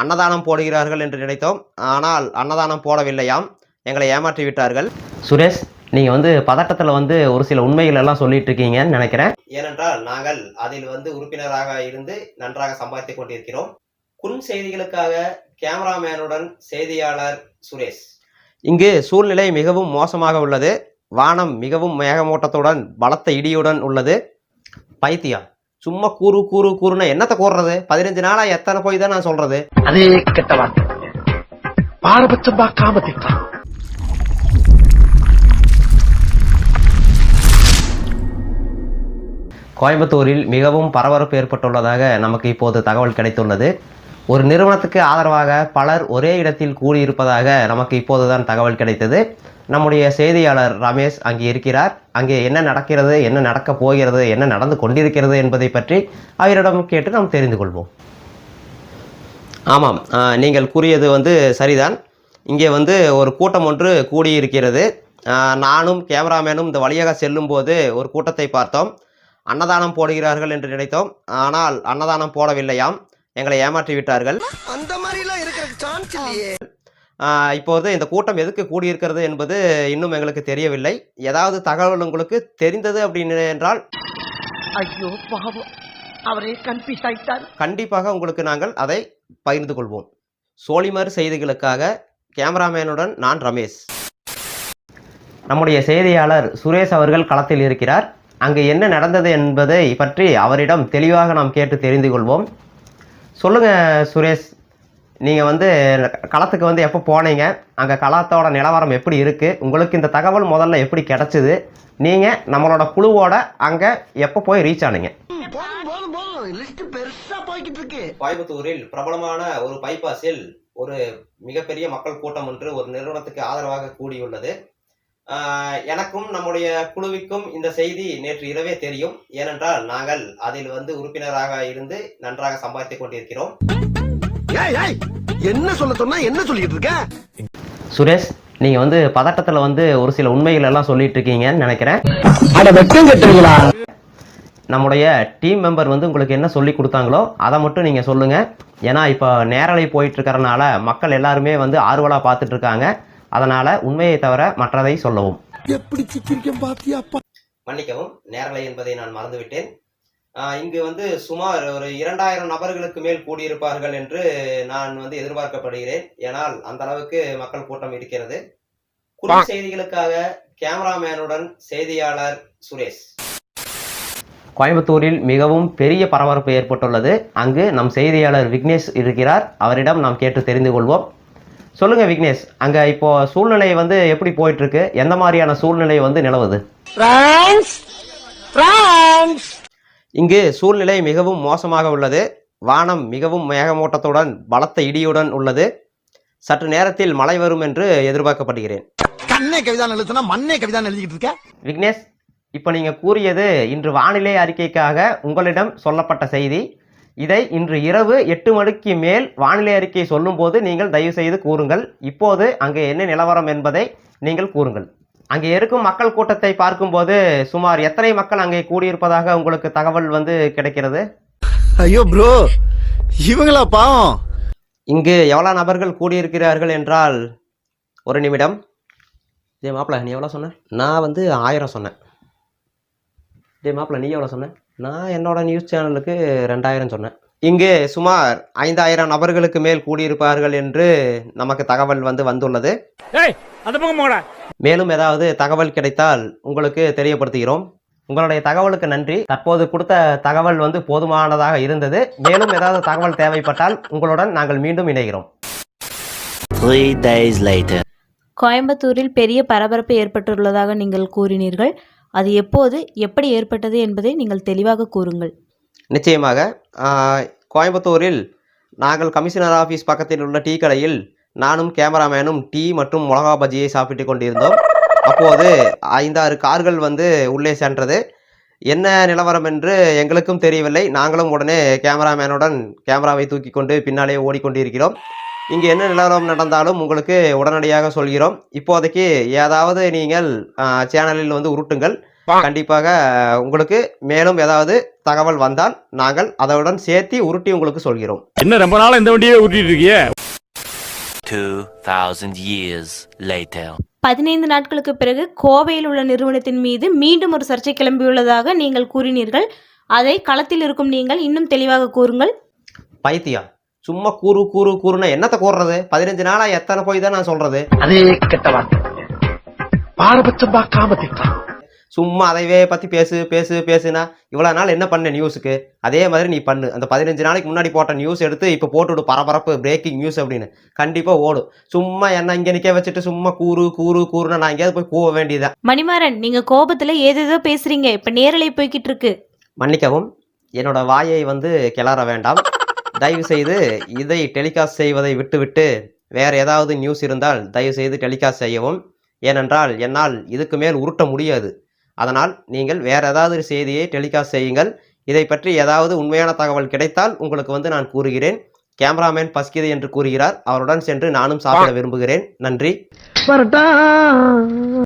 அன்னதானம் போடுகிறார்கள் என்று நினைத்தோம். ஆனால் அன்னதானம் போடவில்லையாம். எங்களை ஏமாற்றி விட்டார்கள். சுரேஷ் நீங்கள் வந்து பதட்டத்தில் வந்து ஒரு சில உண்மைகள் எல்லாம் சொல்லிட்டு இருக்கீங்கன்னு நினைக்கிறேன். ஏனென்றால் நாங்கள் அதில் வந்து உறுப்பினராக இருந்து நன்றாக சம்பாதித்துக் கொண்டிருக்கிறோம். குறும் செய்திகளுக்காக கேமராமேனுடன் செய்தியாளர் சுரேஷ். இங்கு சூழ்நிலை மிகவும் மோசமாக உள்ளது. வானம் மிகவும் மேகமூட்டத்துடன் பலத்த இடியுடன் உள்ளது. பைத்தியம். சும்மா கூறு கூறு கூறுனா என்னத்தை கூறுறது? பதினஞ்சு நாளா எத்தனை போய் தான் நான் சொல்றது? அதே கெட்ட வார்த்தை. பாரபட்சம் பார்க்காம திட்டான் கோயம்புத்தூரில் மிகவும் பரபரப்பு ஏற்பட்டுள்ளதாக நமக்கு இப்போது தகவல் கிடைத்துள்ளது. ஒரு நிறுவனத்துக்கு ஆதரவாக பலர் ஒரே இடத்தில் கூடியிருப்பதாக நமக்கு இப்போதுதான் தகவல் கிடைத்தது. நம்முடைய செய்தியாளர் ரமேஷ் அங்கே இருக்கிறார். அங்கே என்ன நடக்கிறது என்ன நடக்கப் போகிறது என்ன நடந்து கொண்டிருக்கிறது என்பதை பற்றி அவரிடம் கேட்டு நாம் தெரிந்து கொள்வோம். ஆமாம் நீங்கள் கூறியது வந்து சரிதான். இங்கே வந்து ஒரு கூட்டம் ஒன்று கூடியிருக்கிறது. நானும் கேமராமேனும் இந்த வழியாக செல்லும்போது ஒரு கூட்டத்தை பார்த்தோம். அன்னதானம் போடுகிறார்கள் என்று நினைத்தோம். ஆனால் அன்னதானம் போடவில்லையாம். எங்களை ஏமாற்றி விட்டார்கள் அந்த மாதிரிலாம் இருக்கிற சான்ஸ் இல்லையே. இப்போது இந்த கூட்டம் எதுக்கு கூடியிருக்கிறது என்பது இன்னும் எங்களுக்கு தெரியவில்லை. ஏதாவது தகவல் உங்களுக்கு தெரிந்தது அப்படின்னு என்றால்? ஐயோ பாவம். அவரே கன்ஃபியூஸ் கண்டிப்பாக உங்களுக்கு நாங்கள் அதை பகிர்ந்து கொள்வோம். சோலிமர் செய்திகளுக்காக கேமராமேனுடன் நான் ரமேஷ். நம்முடைய செய்தியாளர் சுரேஷ் அவர்கள் களத்தில் இருக்கிறார். அங்கு என்ன நடந்தது என்பதை பற்றி அவரிடம் தெளிவாக நாம் கேட்டு தெரிந்து கொள்வோம். சொல்லுங்க சுரேஷ் நீங்கள் வந்து களத்துக்கு வந்து எப்போ போனீங்க? அங்கே களத்தோட நிலவரம் எப்படி இருக்குது உங்களுக்கு இந்த தகவல் முதல்ல எப்படி கிடச்சிது? நீங்கள் நம்மளோட குழுவோட அங்கே எப்போ போய் ரீச் ஆனீங்க? கோயம்புத்தூரில் பிரபலமான ஒரு பைபாஸில் ஒரு மிகப்பெரிய மக்கள் கூட்டம் ஒன்று ஒரு நிறுவனத்துக்கு ஆதரவாக கூடியுள்ளது. எனக்கும் நம்முடைய குழுவிற்கும் இந்த செய்தி நேற்று இரவே தெரியும். ஏனென்றால் நாங்கள் அதில் வந்து உறுப்பினராக இருந்து நன்றாக சம்பாதித்துக் கொண்டிருக்கிறோம். என்ன சொல்ல சொன்னா என்ன சொல்லிட்டு இருக்க? சுரேஷ் நீங்க வந்து பதட்டத்துல வந்து ஒரு சில உண்மைகள் எல்லாம் சொல்லிட்டு இருக்கீங்கன்னு நினைக்கிறேன். நம்முடைய டீம் மெம்பர் வந்து உங்களுக்கு என்ன சொல்லி கொடுத்தாங்களோ அதை மட்டும் நீங்கள் சொல்லுங்கள் ஏன்னா இப்போ நேரலை போயிட்டு இருக்கறனால மக்கள் எல்லாருமே வந்து ஆர்வலாக பார்த்துட்டு இருக்காங்க. அதனால் உண்மையை தவிர மற்றதை சொல்லவும். எப்படி சிக்கிரிக்கம் பாத்தியாப்பா மன்னிக்கவும் நேரலை என்பதை நான் மறந்துவிட்டேன். இங்கு வந்து சுமார் ஒரு இரண்டாயிரம் நபர்களுக்கு மேல் கூடியிருப்பார்கள் என்று நான் வந்து எதிர்பார்க்கப்படுகிறேன். ஏனால் அந்த அளவுக்கு மக்கள் கூட்டம் இருக்கிறது. குறு செய்திகளுக்காக கேமராமேனுடன் செய்தியாளர் சுரேஷ். கோயம்புத்தூரில் மிகவும் பெரிய பரபரப்பு ஏற்பட்டுள்ளது. அங்கு நம் செய்தியாளர் விக்னேஷ் இருக்கிறார். அவரிடம் நாம் கேட்டு தெரிந்து கொள்வோம். சொல்லுங்க விக்னேஷ் அங்க இப்போ சூழ்நிலை வந்து எப்படி போயிட்டு இருக்கு? எந்த மாதிரியான சூழ்நிலை வந்து நிலவுது? இங்கு சூழ்நிலை மிகவும் மோசமாக உள்ளது. வானம் மிகவும் மேகமூட்டத்துடன் பலத்த இடியுடன் உள்ளது. சற்று நேரத்தில் மழை வரும் என்று எதிர்பார்க்கப்படுகிறேன். கண்ணே கவிதா எழுதுனா மண்ணே கவிதா எழுதிக்கிட்டு இருக்க? விக்னேஷ் இப்போ நீங்க கூறியது இன்று வானிலை அறிக்கைக்காக உங்களிடம் சொல்லப்பட்ட செய்தி. இதை இன்று இரவு எட்டு மணிக்கு மேல் வானிலை அறிக்கை சொல்லும்போது நீங்கள் தயவு செய்து கூறுங்கள். இப்போது அங்கே என்ன நிலவரம் என்பதை நீங்கள் கூறுங்கள். அங்கே இருக்கும் மக்கள் கூட்டத்தை பார்க்கும்போது சுமார் எத்தனை மக்கள் அங்கே கூடியிருப்பதாக உங்களுக்கு தகவல் வந்து கிடைக்கிறது? ஐயோ ப்ரோ இவங்களா பாவம். இங்கு எவ்வளோ நபர்கள் கூடியிருக்கிறார்கள் என்றால் ஒரு நிமிடம். டே மாப்பிள்ள நீ எவ்வளோ சொன்ன? நான் வந்து ஆயிரம் சொன்னேன். டே மாப்பிள்ள நீ எவ்வளோ சொன்ன? நான் என்னோட நியூஸ் சேனலுக்கு ரெண்டாயிரம் சொன்னேன். இங்கு சுமார் ஐந்தாயிரம் நபர்களுக்கு மேல் கூடியிருப்பார்கள் என்று நமக்கு தகவல் வந்து வந்துள்ளது. மேலும் ஏதாவது தகவல் கிடைத்தால் உங்களுக்கு தெரியப்படுத்துகிறோம். உங்களுடைய தகவலுக்கு நன்றி. தற்போது கொடுத்த தகவல் வந்து போதுமானதாக இருந்தது. மேலும் ஏதாவது தகவல் தேவைப்பட்டால் உங்களுடன் நாங்கள் மீண்டும் இணைகிறோம். Three days later. கோயம்புத்தூரில் பெரிய பரபரப்பு ஏற்பட்டுள்ளதாக நீங்கள் கூறினீர்கள். அது எப்போது எப்படி ஏற்பட்டது என்பதை நீங்கள் தெளிவாக கூறுங்கள். நிச்சயமாக கோயம்புத்தூரில் நாங்கள் கமிஷனர் ஆஃபீஸ் பக்கத்தில் உள்ள டீ கடையில் நானும் கேமராமேனும் டீ மற்றும் மிளகா பஜ்ஜியை சாப்பிட்டு கொண்டிருந்தோம். அப்போது ஐந்தாறு கார்கள் வந்து உள்ளே சென்றது. என்ன நிலவரம் என்று எங்களுக்கும் தெரியவில்லை. நாங்களும் உடனே கேமராமேனுடன் கேமராவை தூக்கி கொண்டு பின்னாலே ஓடிக்கொண்டிருக்கிறோம். இங்கே என்ன நிலவரம் நடந்தாலும் உங்களுக்கு உடனடியாக சொல்கிறோம். இப்போதைக்கு ஏதாவது நீங்கள் சேனலில் வந்து உருட்டுங்கள். கண்டிப்பாக உங்களுக்கு மேலும் ஏதாவது தகவல் வந்தால் நாங்கள் அதனுடன் சேர்த்து உருட்டி உங்களுக்கு சொல்கிறோம். என்ன ரொம்ப நாளா இந்த வண்டியே ஊட்டிட்டு இருக்கியே 2000 years later. பதினைந்து நாட்களுக்கு பிறகு கோவையில் உள்ள நிறுவனத்தின் மீது மீண்டும் ஒரு சர்ச்சை கிளம்பியுள்ளதாக நீங்கள் கூறினீர்கள். அதை களத்தில் இருக்கும் நீங்கள் இன்னும் தெளிவாக கூறுங்கள். பைத்தியம். சும்மா கூறு கூறு கூறுனா என்னத்தை கூறுறது? பதினஞ்சு நாளா எத்தனை போய் தான் நான் சொல்றது? அதே கெட்ட வார்த்தை. பாரபட்சம் பார்க்காம திட்டான் சும்மா அதைவே பத்தி பேசு பேசு பேசுனா இவ்வளவு நாள் என்ன பண்ண நியூஸுக்கு அதே மாதிரி நீ பண்ணு. அந்த பதினஞ்சு நாளைக்கு முன்னாடி போட்ட நியூஸ் எடுத்து இப்போ போட்டுவிடு பரபரப்பு பிரேக்கிங் நியூஸ் அப்படின்னு. கண்டிப்பா ஓடும் சும்மா என்ன இங்க நிக்க வச்சுட்டு சும்மா கூறு கூறு கூறுனா நான் எங்கேயாவது போய் கூவ வேண்டியதான் மணிமாறன் நீங்க கோபத்துல ஏதேதோ பேசுறீங்க. இப்ப நேரலை போய்கிட்டு இருக்கு. மன்னிக்கவும் என்னோட வாயை வந்து கிளற வேண்டாம். தயவு செய்து இதை டெலிகாஸ்ட் செய்வதை விட்டுவிட்டு வேற ஏதாவது நியூஸ் இருந்தால் தயவு செய்து டெலிகாஸ்ட் செய்யவும். ஏனென்றால் என்னால் இதுக்கு மேல் உருட்ட முடியாது. அதனால் நீங்கள் வேற ஏதாவது ஒரு செய்தியை டெலிகாஸ்ட் செய்யுங்கள். இதை பற்றி ஏதாவது உண்மையான தகவல் கிடைத்தால் உங்களுக்கு வந்து நான் கூறுகிறேன். கேமராமேன் பஸ்கிது என்று கூறுகிறார். அவருடன் சென்று நானும் சாப்பிட விரும்புகிறேன். நன்றி.